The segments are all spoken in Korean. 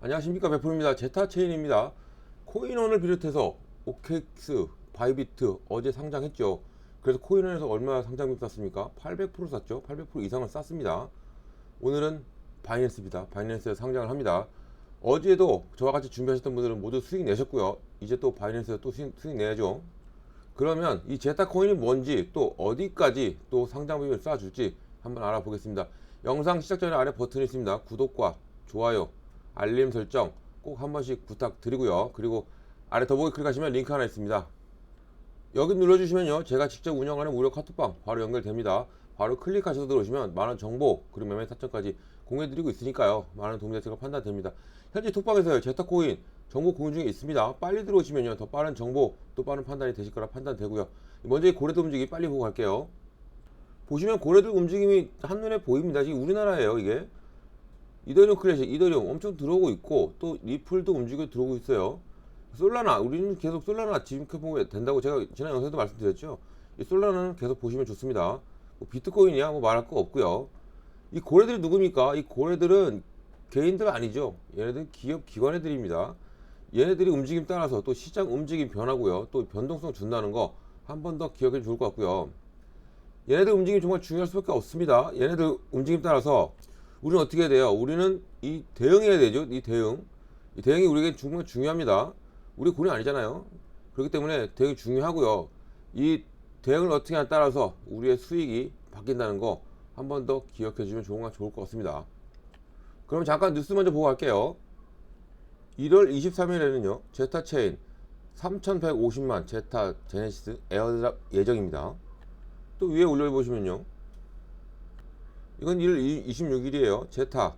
안녕하십니까 베프입니다. 제타체인입니다. 코인원을 비롯해서 오케익스 바이비트 어제 상장했죠. 그래서 코인원에서 얼마 상장비 쌌습니까? 800% 쌌죠. 800% 이상을 쌌습니다. 오늘은 바이낸스입니다. 바이낸스에 상장을 합니다. 어제도 저와 같이 준비하셨던 분들은 모두 수익 내셨고요. 이제 또 바이낸스에 또 수익, 수익 내야죠. 그러면 이 제타 코인이 뭔지 또 어디까지 또 상장비를 쏴줄지 한번 알아보겠습니다. 영상 시작 전에 아래 버튼이 있습니다. 구독과 좋아요 알림 설정 꼭 한 번씩 부탁드리고요. 그리고 아래 더보기 클릭하시면 링크 하나 있습니다. 여기 눌러주시면요. 제가 직접 운영하는 무료 카톡방 바로 연결됩니다. 바로 클릭하셔서 들어오시면 많은 정보 그리고 매매 타점까지 공유해드리고 있으니까요. 많은 도움이 될까 판단됩니다. 현재 톡방에서요. 제타코인 정보 공유 중에 있습니다. 빨리 들어오시면요. 더 빠른 정보 또 빠른 판단이 되실 거라 판단되고요. 먼저 이 고래들 움직임 빨리 보고 갈게요. 보시면 고래들 움직임이 한눈에 보입니다. 지금 우리나라예요. 이게 이더리움 클래식, 이더리움 엄청 들어오고 있고 또 리플도 움직여 들어오고 있어요. 솔라나 우리는 계속 솔라나 지켜보게 된다고 제가 지난 영상에도 말씀드렸죠. 이 솔라나는 계속 보시면 좋습니다. 뭐 비트코인이야 뭐 말할 거 없고요. 이 고래들이 누굽니까? 이 고래들은 개인들 아니죠. 얘네들 기업 기관 애들입니다. 얘네들이 움직임 따라서 또 시장 움직임 변하고요. 또 변동성 준다는 거 한 번 더 기억해 좋을 것 같고요. 얘네들 움직임 정말 중요할 수밖에 없습니다. 얘네들 움직임 따라서 우리는 어떻게 해야 돼요? 우리는 이 대응해야 되죠. 이 대응. 이 대응이 우리에게 정말 중요합니다. 우리 군이 아니잖아요. 그렇기 때문에 대응이 중요하고요. 이 대응을 어떻게 하냐에 따라서 우리의 수익이 바뀐다는 거 한 번 더 기억해 주면 좋은, 좋을 것 같습니다. 그럼 잠깐 뉴스 먼저 보고 갈게요. 1월 23일에는요, 제타 체인 3,150만 제타 제네시스 에어드랍 예정입니다. 또 위에 올려보시면요. 이건 1월 26일이에요. 제타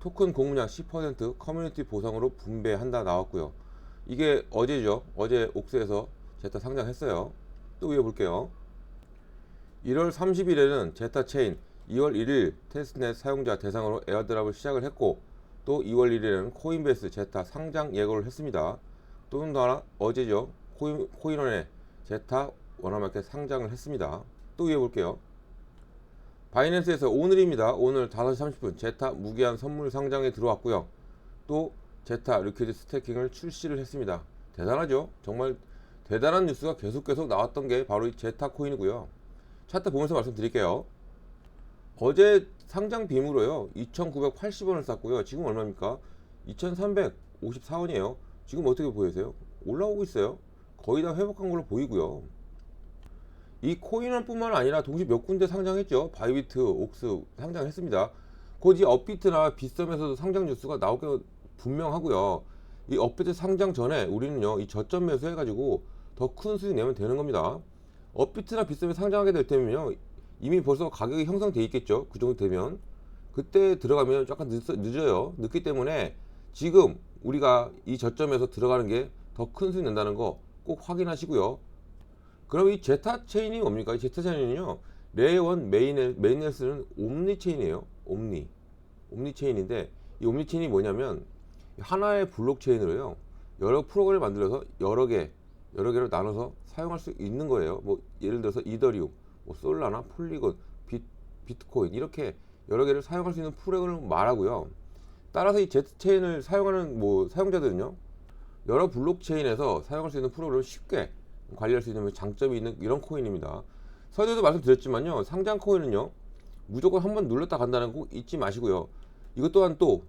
토큰 공문량 10% 커뮤니티 보상으로 분배한다 나왔고요. 이게 어제죠. 어제 옥스에서 제타 상장했어요. 또 위에 볼게요. 1월 30일에는 제타 체인 2월 1일 테스트넷 사용자 대상으로 에어드랍을 시작을 했고 또 2월 1일에는 코인베이스 제타 상장 예고를 했습니다. 또는 더 하나 어제죠. 코인, 코인원의 제타 원화마켓 상장을 했습니다. 또 위에 볼게요. 바이낸스에서 오늘입니다. 오늘 5시 30분 제타 무기한 선물 상장에 들어왔고요. 또 제타 리퀴드 스태킹을 출시를 했습니다. 대단하죠? 정말 대단한 뉴스가 계속 계속 나왔던 게 바로 이 제타 코인이고요. 차트 보면서 말씀드릴게요. 어제 상장 빔으로요. 2,980원을 쌌고요. 지금 얼마입니까? 2,354원이에요. 지금 어떻게 보이세요? 올라오고 있어요. 거의 다 회복한 걸로 보이고요. 이 코인원뿐만 아니라 동시에 몇 군데 상장했죠. 바이비트, 옥스 상장했습니다. 곧 이 업비트나 빗썸에서도 상장 뉴스가 나올 게 분명하고요. 이 업비트 상장 전에 우리는요, 이 저점 매수 해가지고 더 큰 수익 내면 되는 겁니다. 업비트나 빗썸에 상장하게 될 때면요, 이미 벌써 가격이 형성돼 있겠죠. 그 정도 되면 그때 들어가면 약간 늦, 늦어요. 늦기 때문에 지금 우리가 이 저점에서 들어가는 게 더 큰 수익 낸다는 거 꼭 확인하시고요. 그럼 이 제타 체인이 뭡니까? 이 제타 체인은요. 레이원 메인 메인헬스는 옴니 체인이에요. 옴니. 옴니 체인인데 이 옴니 체인이 뭐냐면 하나의 블록 체인으로요. 여러 프로그램을 만들어서 여러 개 여러 개로 나눠서 사용할 수 있는 거예요. 뭐 예를 들어서 이더리움, 뭐 솔라나, 폴리곤, 비, 비트코인 이렇게 여러 개를 사용할 수 있는 프로그램을 말하고요. 따라서 이 제트 체인을 사용하는 뭐 사용자들은요. 여러 블록체인에서 사용할 수 있는 프로그램을 쉽게 관리할 수 있는 장점이 있는 이런 코인입니다. 서두에도 말씀드렸지만요. 상장 코인은요. 무조건 한 번 눌렀다 간다는 거 잊지 마시고요. 이것 또한 또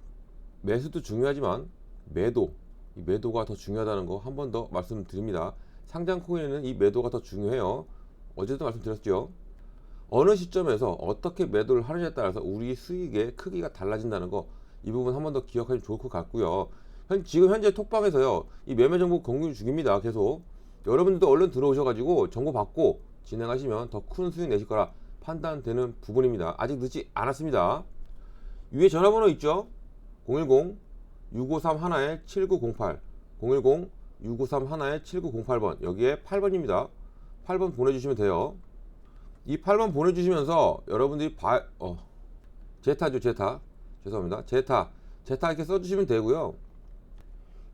매수도 중요하지만 매도, 이 매도가 더 중요하다는 거 한 번 더 말씀드립니다. 상장 코인에는 이 매도가 더 중요해요. 어제도 말씀드렸죠. 어느 시점에서 어떻게 매도를 하느냐에 따라서 우리 수익의 크기가 달라진다는 거 이 부분 한 번 더 기억하시면 좋을 것 같고요. 현, 지금 현재 톡방에서요. 이 매매 정보 공유 중입니다. 계속 여러분들도 얼른 들어오셔가지고 정보 받고 진행하시면 더 큰 수익 내실 거라 판단되는 부분입니다. 아직 늦지 않았습니다. 위에 전화번호 있죠? 010-6531-7908 010-6531-7908번 여기에 8번입니다. 8번 보내주시면 돼요. 이 8번 보내주시면서 여러분들이 바, 어, 제타죠, 제타. 죄송합니다. 제타. 제타 이렇게 써주시면 되고요.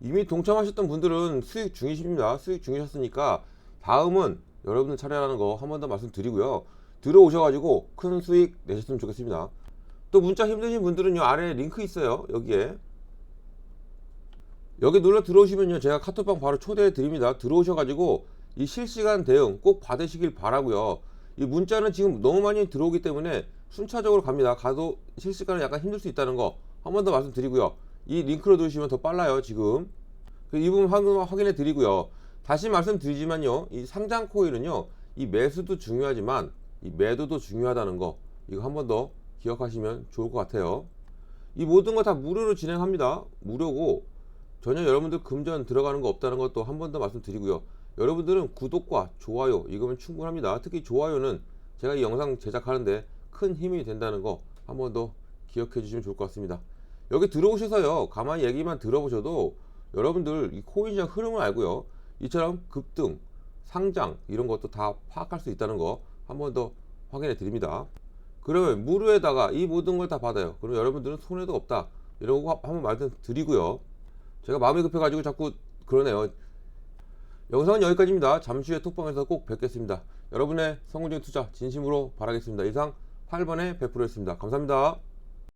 이미 동참하셨던 분들은 수익 중이십니다. 수익 중이셨으니까 다음은 여러분들 차례라는 거 한 번 더 말씀드리고요. 들어오셔가지고 큰 수익 내셨으면 좋겠습니다. 또 문자 힘드신 분들은요 아래 링크 있어요. 여기에 여기 눌러 들어오시면요 제가 카톡방 바로 초대해 드립니다 들어오셔가지고 이 실시간 대응 꼭 받으시길 바라고요 이 문자는 지금 너무 많이 들어오기 때문에 순차적으로 갑니다 가도 실시간은 약간 힘들 수 있다는 거 한 번 더 말씀드리고요 이 링크로 들으시면 더 빨라요 지금 그이 부분 확인, 확인해 드리고요 다시 말씀드리지만요 이 상장 코인은요 이 매수도 중요하지만 이 매도도 중요하다는 거 이거 한 번 더 기억하시면 좋을 것 같아요 이 모든 거 다 무료로 진행합니다 무료고 전혀 여러분들 금전 들어가는 거 없다는 것도 한 번 더 말씀드리고요. 여러분들은 구독과 좋아요 이거면 충분합니다. 특히 좋아요는 제가 이 영상 제작하는데 큰 힘이 된다는 거 한 번 더 기억해 주시면 좋을 것 같습니다. 여기 들어오셔서요. 가만히 얘기만 들어보셔도 여러분들 이 코인 시장 흐름을 알고요. 이처럼 급등, 상장 이런 것도 다 파악할 수 있다는 거 한 번 더 확인해 드립니다. 그러면 무료에다가 이 모든 걸 다 받아요. 그럼 여러분들은 손해도 없다. 이런 거 한번 말씀드리고요. 제가 마음이 급해가지고 자꾸 그러네요. 영상은 여기까지입니다. 잠시 후에 톡방에서 꼭 뵙겠습니다. 여러분의 성공적인 투자 진심으로 바라겠습니다. 이상 8번의 100%였습니다. 감사합니다.